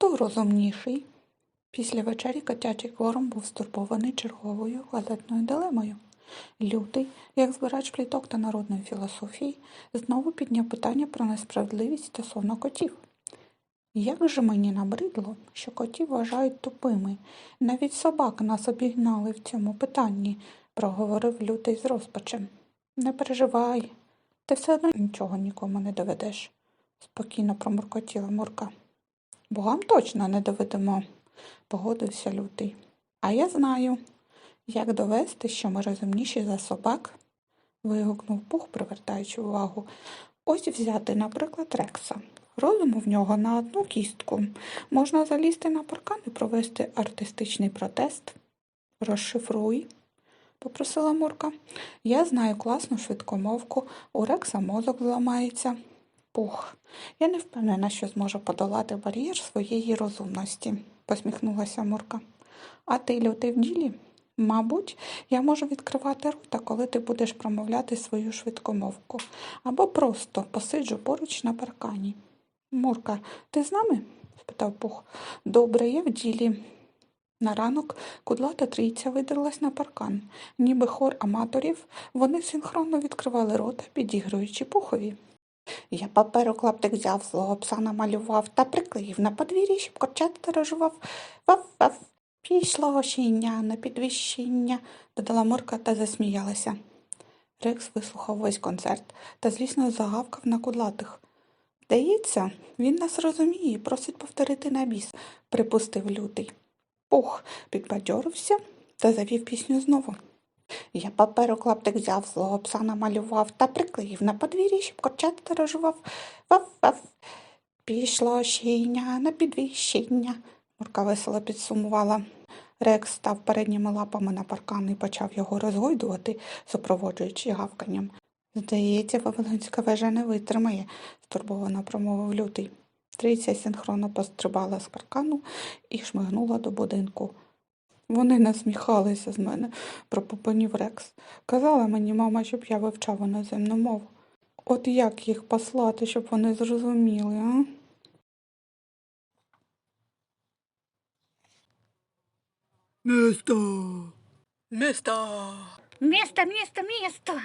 Хто розумніший? Після вечері котячий кворум був стурбований черговою газетною дилемою. Лютий, як збирач пліток та народної філософії, знову підняв питання про несправедливість стосовно котів. Як же мені набридло, що котів вважають тупими. Навіть собак нас обігнали в цьому питанні, проговорив лютий з розпачем. Не переживай, ти все одно нічого нікому не доведеш, спокійно промуркотіла Мурка. Богам точно не доведемо, погодився лютий. А я знаю, як довести, що ми розумніші за собак, вигукнув пух, привертаючи увагу. Ось взяти, наприклад, Рекса. Розуму в нього на одну кістку. Можна залізти на паркан і провести артистичний протест. Розшифруй, попросила Мурка. Я знаю класну швидкомовку, у Рекса мозок зламається. Пух, я не впевнена, що зможу подолати бар'єр своєї розумності, посміхнулася Мурка. А ти, лютий в ділі? Мабуть, я можу відкривати рота, коли ти будеш промовляти свою швидкомовку, або просто посиджу поруч на паркані. Мурка, ти з нами? спитав Пух. Добре, я в ділі. На ранок кудлата трійця видерлась на паркан. Ніби хор аматорів, вони синхронно відкривали рота, підігруючи пухові. Я паперу клаптик взяв, злого пса намалював та приклеїв на подвір'ї, щоб корчата дорожував. Ваф-ваф. Пішло ошіння на підвищення, додала Мурка та засміялася. Рекс вислухав весь концерт та злісно загавкав на кудлатих. Здається, він нас розуміє просить повторити на біс, припустив лютий. Пух підбадьорився та завів пісню знову. Я паперу клаптик взяв, злого пса намалював та приклеїв на подвір'ї, щоб корчата дорожував. Ваф-ваф. Пішло ошіння на підвищення, Мурка весело підсумувала. Рекс став передніми лапами на паркан і почав його розгойдувати, супроводжуючи гавканням. Здається, Вавилонська вежа не витримає, стурбовано промовив лютий. Трійця синхронно пострибала з паркану і шмигнула до будинку. Вони насміхалися з мене, про попанів Рекс. Казала мені мама, щоб я вивчав іноземну мову. От як їх послати, щоб вони зрозуміли, а? Місто. Місто. Місто, місто, место.